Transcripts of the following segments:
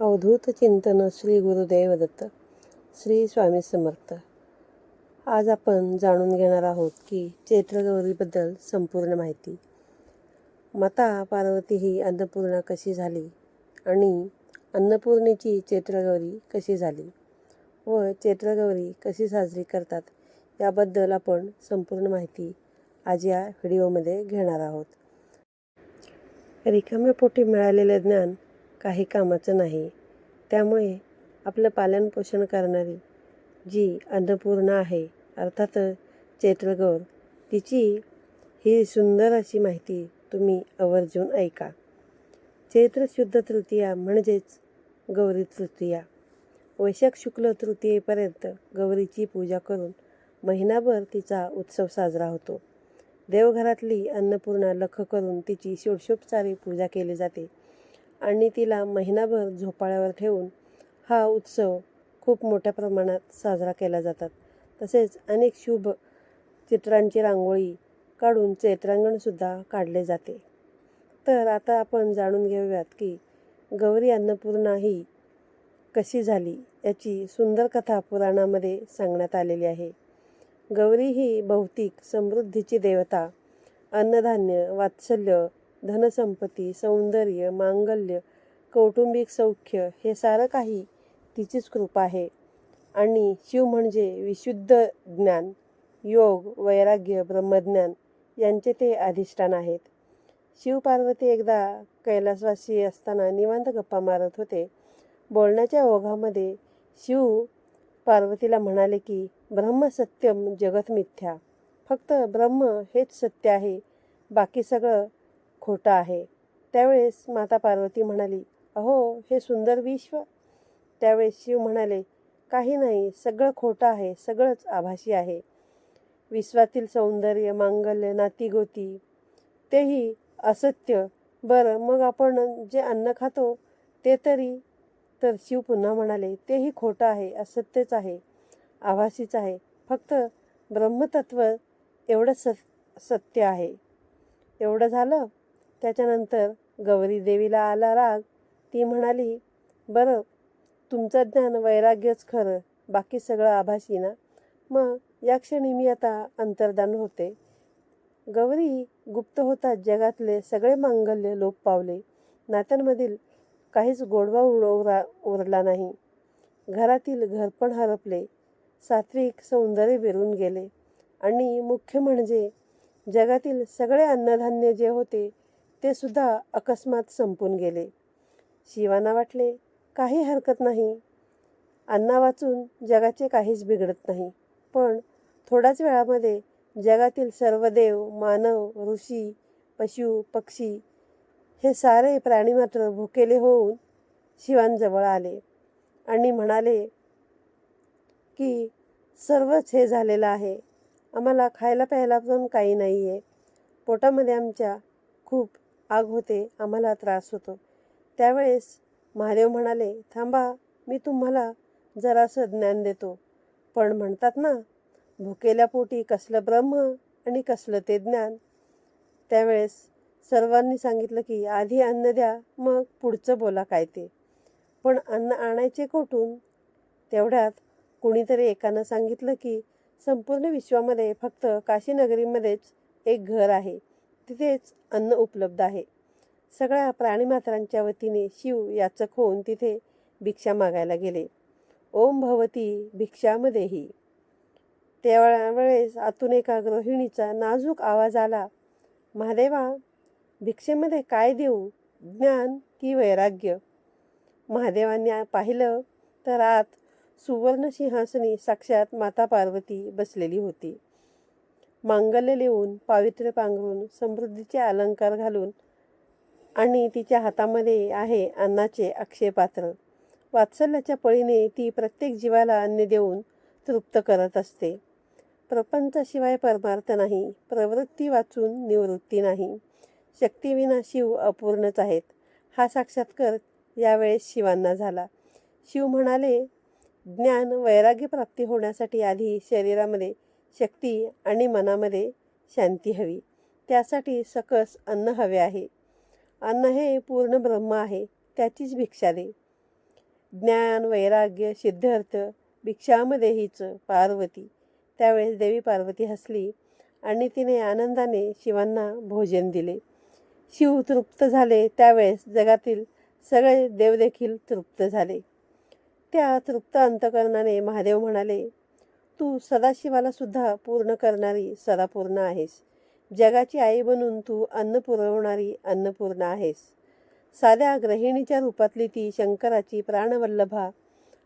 अवधूत चिंतन श्री गुरुदेव दत्त श्री स्वामी समर्थ. आज आपण जाणून घेणार आहोत की चैत्रगौरीबद्दल संपूर्ण माहिती. माता पार्वती ही अन्नपूर्णा कशी झाली आणि अन्नपूर्णेची चैत्रगौरी कशी झाली व चैत्रगौरी कशी साजरी करतात याबद्दल आपण संपूर्ण माहिती आज या व्हिडिओमध्ये घेणार आहोत. रिकाम्या पोटी मिळालेले ज्ञान काही कामाचं नाही. त्यामुळे आपलं पालनपोषण करणारी जी अन्नपूर्णा आहे अर्थात चैत्रगौर तिची ही सुंदर अशी माहिती तुम्ही आवर्जून ऐका. चैत्र शुद्ध तृतीया म्हणजेच गौरी तृतीया. वैशाख शुक्ल तृतीयेपर्यंत गौरीची पूजा करून महिनाभर तिचा उत्सव साजरा होतो. देवघरातली अन्नपूर्णा लख करून तिची षोडशोपचारी पूजा केली जाते. आणि तिला महिनाभर झोपाळ्यावर ठेवून हा उत्सव खूप मोठ्या प्रमाणात साजरा केला जातात. तसेच अनेक शुभ चित्रांची रांगोळी काढून चैत्रांगणसुद्धा काढले जाते. तर आता आपण जाणून घेऊयात की गौरी अन्नपूर्णा ही कशी झाली याची सुंदर कथा पुराणामध्ये सांगण्यात आलेली आहे. गौरी ही भौतिक समृद्धीची देवता अन्नधान्य वात्सल्य धनसंपत्ती सौंदर्य मांगल्य कौटुंबिक सौख्य हे सारं काही तिचीच कृपा आहे. आणि शिव म्हणजे विशुद्ध ज्ञान योग वैराग्य ब्रह्मज्ञान यांचे ते अधिष्ठान आहेत. शिव पार्वती एकदा कैलासवासी असताना निवांत गप्पा मारत होते. बोलण्याच्या ओघामध्ये शिव पार्वतीला म्हणाले की ब्रह्म सत्यम जगत मिथ्या. फक्त ब्रह्म हेच सत्य आहे. बाकी सगळं खोटं आहे. त्यावेळेस माता पार्वती म्हणाली अहो हे सुंदर विश्व. त्यावेळेस शिव म्हणाले काही नाही सगळं खोटं आहे सगळंच आभासी आहे. विश्वातील सौंदर्य मांगल्य नातीगोती तेही असत्य. बरं मग आपण जे अन्न खातो ते तरी तर शिव पुन्हा म्हणाले तेही खोटं आहे असत्यच आहे आभासीच आहे. फक्त ब्रह्मतत्व एवढं सत सत्य आहे. एवढं झालं? त्याच्यानंतर गौरी देवीला आला राग. ती म्हणाली बरं तुमचं ज्ञान वैराग्यच खरं. बाकी सगळं आभासी ना? मग या क्षणी मी आता अंतर्दान होते. गौरी गुप्त होतात जगातले सगळे मांगल्य लोप पावले. नात्यांमधील काहीच गोडवा उडवरा उरला नाही. घरातील घरपण हरपले. सात्विक सौंदर्य विरून गेले. आणि मुख्य म्हणजे जगातील सगळे अन्नधान्य जे होते ते सुद्धा अकस्मात संपून गेले. शिवाना वाटले काही हरकत नाही. अन्ना वाचून जगाचे काहीच बिघडत नाही. पण थोड्याच वेळामध्ये जगातील सर्व देव मानव ऋषी पशु पक्षी हे सारे प्राणी मात्र भुकेले होऊन शिवांजवळ आले आणि म्हणाले की सर्वच हे झालेलं आहे. आम्हाला खायला प्यायला पण काही नाही आहे पोटामध्ये आमच्या खूप आग होते आम्हाला त्रास होतो. त्यावेळेस महादेव म्हणाले थांबा मी तुम्हाला जरासं ज्ञान देतो. पण म्हणतात ना भुकेल्या पोटी कसलं ब्रह्म आणि कसलं ते ज्ञान. त्यावेळेस सर्वांनी सांगितलं की आधी अन्न द्या मग पुढचं बोला काय ते. पण अन्न आणायचे कोठून? तेवढ्यात कुणीतरी एकानं सांगितलं की संपूर्ण विश्वामध्ये फक्त काशीनगरीमध्येच एक घर आहे. तिथेच अन्न उपलब्ध आहे. सगळ्या प्राणीमात्रांच्या वतीने शिव याचक होऊन तिथे भिक्षा मागायला गेले. ओम भवती भिक्षामध्येही त्यावेळेस आतून एका गृहिणीचा नाजूक आवाज आला महादेवा भिक्षेमध्ये काय देऊ? ज्ञान की वैराग्य? महादेवांनी पाहिलं तर आत सुवर्ण सिंहासनी साक्षात माता पार्वती बसलेली होती. मांगल्य लिहून पावित्र्य पांघरून समृद्धीचे अलंकार घालून आणि तिच्या हातामध्ये आहे अन्नाचे अक्षय पात्र वात्सल्याच्या पळीने ती प्रत्येक जीवाला अन्न देऊन तृप्त करत असते. प्रपंचाशिवाय परमार्थ नाही प्रवृत्ती वाचून निवृत्ती नाही. शक्तीविना शिव अपूर्णच आहेत. हा साक्षात्कार यावेळेस शिवांना झाला. शिव म्हणाले ज्ञान वैराग्य प्राप्ती होण्यासाठी आधी शरीरामध्ये शक्ती आणि मनामध्ये शांती हवी. त्यासाठी सकस अन्न हवे आहे. अन्न हे पूर्ण ब्रह्म आहे त्याचीच भिक्षा दे. ज्ञान वैराग्य सिद्धार्थ भिक्षामध्ये हीच पार्वती. त्यावेळेस देवी पार्वती हसली आणि तिने आनंदाने शिवांना भोजन दिले. शिव तृप्त झाले त्यावेळेस जगातील सगळे देवदेखील तृप्त झाले. त्या तृप्त अंतकरणाने महादेव म्हणाले तू सदाशिवाला सुद्धा पूर्ण करणारी सदापूर्ण आहेस. जगाची आई बनून तू अन्न पुरवणारी अन्नपूर्ण आहेस. साध्या गृहिणीच्या रूपातली ती शंकराची प्राणवल्लभा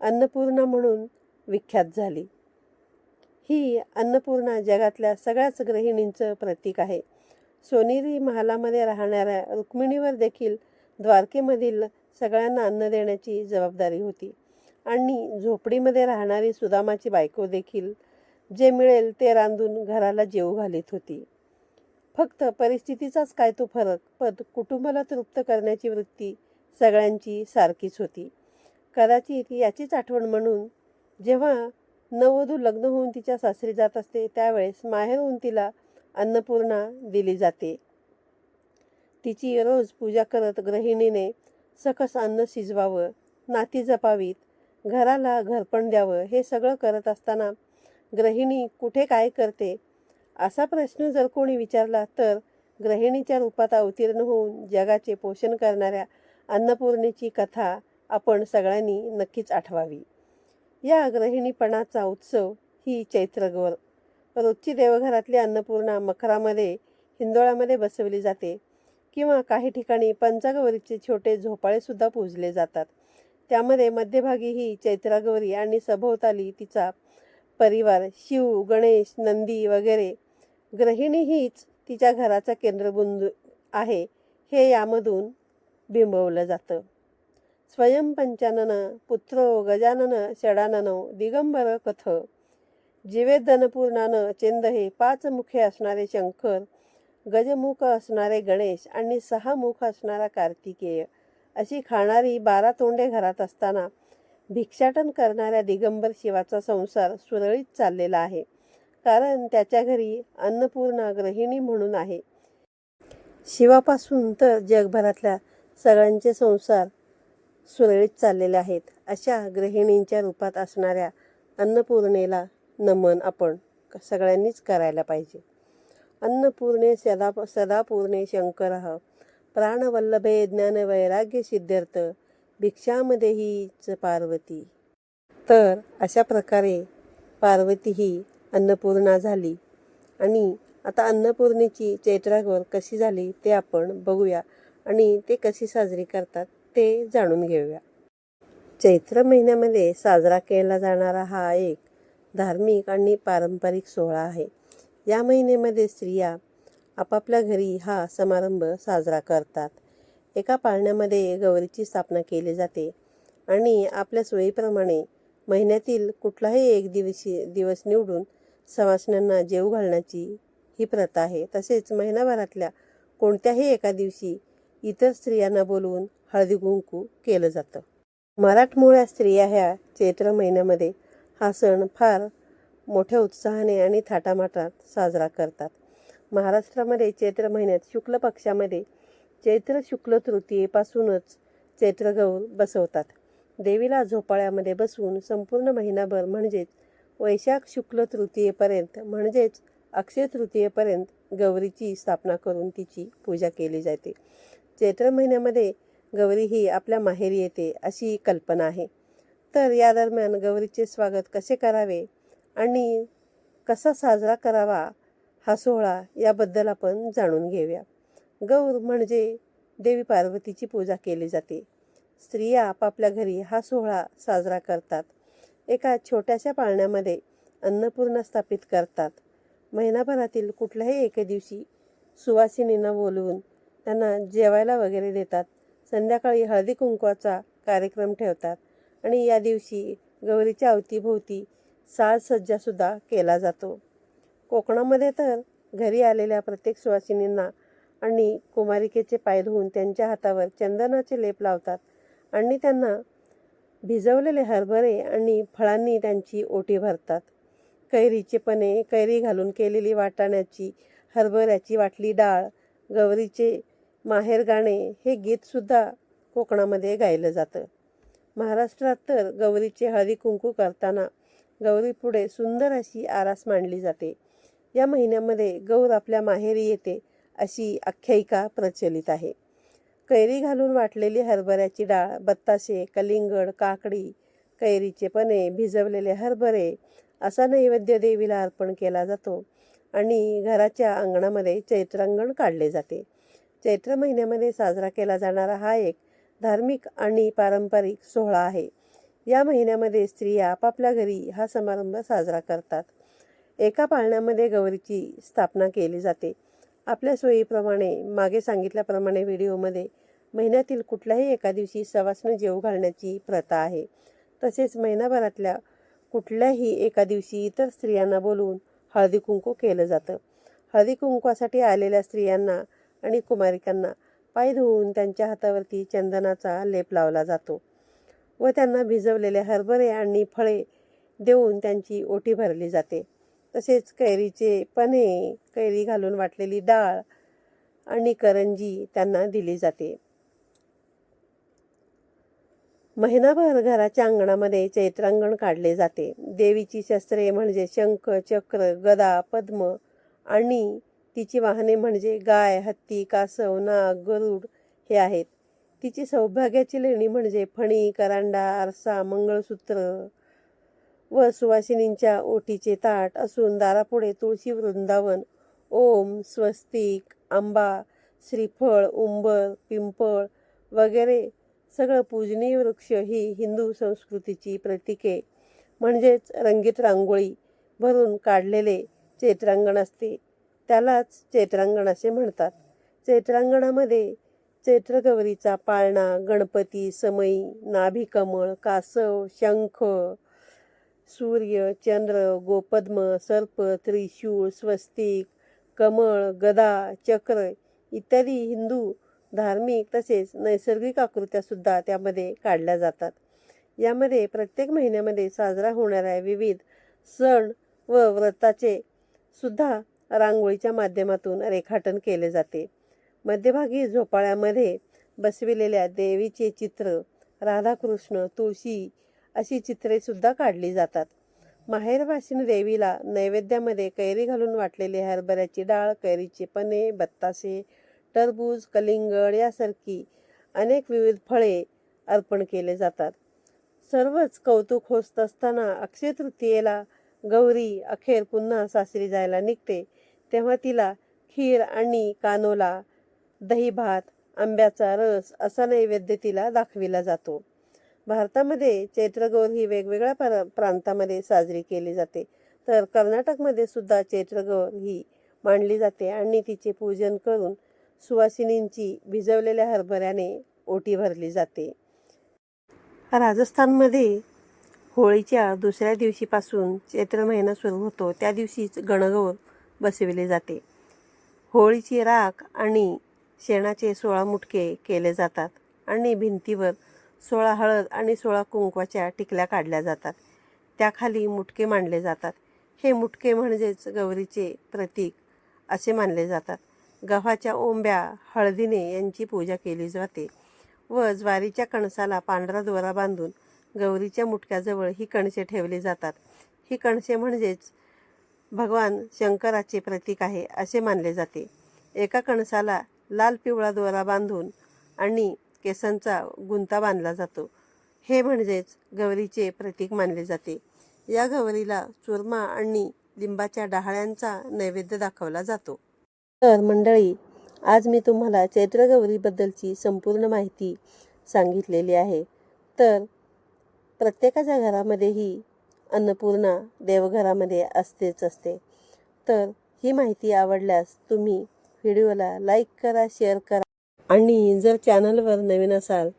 अन्नपूर्णा म्हणून विख्यात झाली. ही अन्नपूर्णा जगातल्या सगळ्याच गृहिणींचं प्रतीक आहे. सोनेरी महालामध्ये राहणाऱ्या रुक्मिणीवर देखील द्वारकेमधील सगळ्यांना अन्न देण्याची जबाबदारी होती. आणि झोपडीमध्ये राहणारी सुदामाची बायको देखील जे मिळेल ते रांधून घराला जेव घालीत होती. फक्त परिस्थितीचाच काय तो फरक पण कुटुंबाला तृप्त करण्याची वृत्ती सगळ्यांची सारखीच होती. कदाचित याचीच आठवण म्हणून जेव्हा नववधू लग्न होऊन तिच्या सासरी जात असते त्यावेळेस माहेरहून तिला अन्नपूर्णा दिली जाते. तिची रोज पूजा करत गृहिणीने सकस अन्न शिजवावं नाती जपावीत घराला घरपण द्यावं हे सगळं करत असताना गृहिणी कुठे काय करते? असा प्रश्न जर कोणी विचारला तर गृहिणीच्या रूपात अवतीर्ण होऊन जगाचे पोषण करणाऱ्या अन्नपूर्णेची कथा आपण सगळ्यांनी नक्कीच आठवावी. या गृहिणीपणाचा उत्सव ही चैत्रगौर रोजची देवघरातली अन्नपूर्णा मखरामध्ये हिंदोळामध्ये बसवली जाते किंवा काही ठिकाणी पंचगौरीचे छोटे झोपाळेसुद्धा पूजले जातात. त्यामध्ये मध्यभागी ही चैत्रागौरी आणि सभोवताली तिचा परिवार शिव गणेश नंदी वगैरे. गृहिणी हीच तिच्या घराचा केंद्रबिंदू आहे हे यामधून बिंबवलं जातं. स्वयंपंचानन पुत्रो गजानन षडाननो दिगंबर कथ. जिवेदनपूर्णानं चेंद हे पाच मुखे असणारे शंकर गजमुख असणारे गणेश आणि सहा मुख असणारा कार्तिकेय. अशी खाणारी बारा तोंडे घरात असताना भिक्षाटन करणाऱ्या दिगंबर शिवाचा संसार सुरळीत चाललेला आहे. कारण त्याच्या घरी अन्नपूर्णा गृहिणी म्हणून आहे. शिवापासून तर जगभरातल्या सगळ्यांचे संसार सुरळीत चाललेले आहेत. अशा गृहिणींच्या रूपात असणाऱ्या अन्नपूर्णेला नमन आपण सगळ्यांनीच करायला पाहिजे. अन्नपूर्णे सदा सदापूर्णे शंकर प्राणवल्लभे ज्ञान वैराग्य सिद्ध्यर्थ भिक्षामध्ये च पार्वती. तर अशा प्रकारे पार्वती ही अन्नपूर्णा झाली. आणि आता अन्नपूर्णेची चैत्रागौर कशी झाली ते आपण बघूया आणि ते कशी साजरी करतात ते जाणून घेऊया. चैत्र महिन्यामध्ये साजरा केला जाणारा हा एक धार्मिक आणि पारंपरिक सोहळा आहे. या महिन्यामध्ये स्त्रिया आपापल्या घरी हा समारंभ साजरा करतात. एका पाळण्यामध्ये गौरीची स्थापना केली जाते आणि आपल्या सोयीप्रमाणे महिन्यातील कुठलाही एक दिवशी दिवस निवडून सवासण्यांना जेव घालण्याची ही प्रथा आहे. तसेच महिनाभरातल्या कोणत्याही एका दिवशी इतर स्त्रियांना बोलवून हळदी कुंकू केलं जातं. मराठमोळ्या स्त्रिया ह्या चैत्र महिन्यामध्ये हा सण फार मोठ्या उत्साहाने आणि थाटामाटात साजरा करतात. महाराष्ट्रामध्ये चैत्र महिन्यात शुक्ल पक्षामध्ये चैत्र शुक्ल तृतीयेपासूनच चैत्रगौर बसवतात. देवीला झोपाळ्यामध्ये बसवून संपूर्ण महिनाभर म्हणजेच वैशाख शुक्ल तृतीयेपर्यंत म्हणजेच अक्षय तृतीयेपर्यंत गौरीची स्थापना करून तिची पूजा केली जाते. चैत्र महिन्यामध्ये गौरी ही आपल्या माहेरी येते अशी कल्पना आहे. तर या दरम्यान गौरीचे स्वागत कसे करावे आणि कसा साजरा करावा हा सोहळा याबद्दल आपण जाणून घेऊया. गौर म्हणजे देवी पार्वतीची पूजा केली जाते. स्त्रिया आपापल्या घरी हा सोहळा साजरा करतात. एका छोट्याशा पाळण्यामध्ये अन्नपूर्णा स्थापित करतात. महिनाभरातील कुठल्याही एके दिवशी सुवासिनींना बोलवून त्यांना जेवायला वगैरे देतात. संध्याकाळी हळदी कुंकवाचा कार्यक्रम ठेवतात आणि या दिवशी गौरीच्या अवतीभोवती साजसज्जासुद्धा केला जातो. कोकणामध्ये तर घरी आलेल्या प्रत्येक सुवासिनींना आणि कुमारिकेचे पाय धुवून त्यांच्या हातावर चंदनाचे लेप लावतात आणि त्यांना भिजवलेले हरभरे आणि फळांनी त्यांची ओटी भरतात. कैरीचे पणे कैरी घालून केलेली वाटाण्याची हरभऱ्याची वाटली डाळ गौरीचे माहेर गाणे हे गीतसुद्धा कोकणामध्ये गायलं जातं. महाराष्ट्रात तर गौरीचे हळदी कुंकू करताना गौरीपुढे सुंदर अशी आरास मांडली जाते. या महिन्यामध्ये गौर आपल्या माहेरी येते अशी आख्यायिका प्रचलित आहे. कैरी घालून वाटलेली हरभऱ्याची डाळ बत्ताशे कलिंगड काकडी कैरीचे पने भिजवलेले हरभरे असा नैवेद्य देवीला अर्पण केला जातो आणि घराच्या अंगणामध्ये चैत्रांगण काढले जाते. चैत्र महिन्यामध्ये साजरा केला जाणारा हा एक धार्मिक आणि पारंपरिक सोहळा आहे. या महिन्यामध्ये स्त्रिया आपापल्या घरी हा समारंभ साजरा करतात. एका पाळण्यामध्ये गौरीची स्थापना केली जाते. आपल्या सोयीप्रमाणे मागे सांगितल्याप्रमाणे व्हिडिओमध्ये महिन्यातील कुठल्याही एका दिवशी सवासनं जेव घालण्याची प्रथा आहे. तसेच महिनाभरातल्या कुठल्याही एका दिवशी इतर स्त्रियांना बोलवून हळदी कुंकू केलं जातं. हळदी कुंकवासाठी आलेल्या स्त्रियांना आणि कुमारिकांना पाय धुवून त्यांच्या हातावरती चंदनाचा लेप लावला जातो व त्यांना भिजवलेले हरभरे आणि फळे देऊन त्यांची ओटी भरली जाते. तसेच कैरीचे पन्हे कैरी घालून वाटलेली डाळ आणि करंजी त्यांना दिली जाते. महिनाभर घराच्या अंगणामध्ये चैत्रांगण काढले जाते. देवीची शस्त्रे म्हणजे शंख चक्र गदा पद्म आणि तिची वाहने म्हणजे गाय हत्ती कासव नाग गरुड हे आहेत. तिची सौभाग्याची लेणी म्हणजे फणी करांडा आरसा मंगळसूत्र व सुवासिनींच्या ओटीचे ताट असून दारापुढे तुळशी वृंदावन. ओम स्वस्तिक आंबा श्रीफळ उंबर पिंपळ वगैरे सगळं पूजनीय वृक्ष ही हिंदू संस्कृतीची प्रतीके म्हणजेच रंगीत रांगोळी भरून काढलेले चैत्रांगण असते. त्यालाच चैत्रांगण असे म्हणतात. चैत्रांगणामध्ये चैत्रगौरीचा पाळणा गणपती समई नाभिकमळ कासव शंख सूर्य चंद्र गोपद्म सर्प त्रिशूळ स्वस्तिक कमळ गदा चक्र इत्यादी हिंदू धार्मिक तसेच नैसर्गिक आकृत्यासुद्धा त्यामध्ये काढल्या जातात. यामध्ये प्रत्येक महिन्यामध्ये साजरा होणाऱ्या विविध सण व व्रताचे सुद्धा रांगोळीच्या माध्यमातून रेखाटन केले जाते. मध्यभागी झोपाळ्यामध्ये बसविलेल्या देवीचे चित्र राधाकृष्ण तुळशी अशी चित्रे सुद्धा काढली जातात. माहेरवासीन देवीला नैवेद्यामध्ये कैरी घालून वाटलेली हरभऱ्याची डाळ कैरीचे पने बत्तासे टरबूज कलिंगड यासारखी अनेक विविध फळे अर्पण केले जातात. सर्वच कौतुक होत असताना अक्षय तृतीयेला गौरी अखेर पुन्हा सासरी जायला निघते. तेव्हा तिला खीर आणि कानोला दही भात आंब्याचा रस असा नैवेद्य तिला दाखविला जातो. भारतामध्ये चैत्रगौर ही वेगवेगळ्या पर प्रांतामध्ये साजरी केली जाते. तर कर्नाटकमध्ये सुद्धा चैत्रगौर ही मांडली जाते आणि तिचे पूजन करून सुवासिनींची भिजवलेल्या हरभऱ्याने ओटी भरली जाते. राजस्थानमध्ये होळीच्या दुसऱ्या दिवशीपासून चैत्र महिना सुरू होतो. त्या दिवशीच गणगौर बसविले जाते. होळीची राख आणि शेणाचे सोळा मुटके केले जातात आणि भिंतीवर सोळा हळद आणि सोळा कुंकवाच्या टिकल्या काढल्या जातात. त्याखाली मुटके मांडले जातात. हे मुटके म्हणजेच गौरीचे प्रतीक असे मानले जातात. गव्हाच्या ओंब्या हळदीने यांची पूजा केली जाते व ज्वारीच्या कणसाला पांढरा दोरा बांधून गौरीच्या मुटक्याजवळ ही कणसे ठेवली जातात. ही कणसे म्हणजेच भगवान शंकराचे प्रतीक आहे असे मानले जाते. एका कणसाला लाल पिवळा दोरा बांधून आणि केसांचा गुंता बांधला जातो. हे म्हणजेच गौरीचे प्रतीक मानले जाते. या गौरीला चुरमा आणि लिंबाच्या डहाळ्यांचा नैवेद्य दाखवला जातो. तर मंडळी आज मी तुम्हाला चैत्र गौरीबद्दलची संपूर्ण माहिती सांगितलेली आहे. तर प्रत्येकाच्या घरामध्ये ही अन्नपूर्णा देवघरामध्ये असतेच असते. तर ही माहिती आवडल्यास तुम्ही व्हिडिओला लाईक करा शेअर करा. आणि जर चॅनलवर नवीन असाल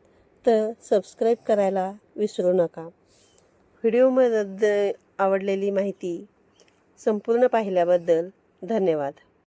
तर सबस्क्राईब करायला विसरू नका. व्हिडिओमध्ये आवडलेली माहिती संपूर्ण पाहिल्याबद्दल धन्यवाद.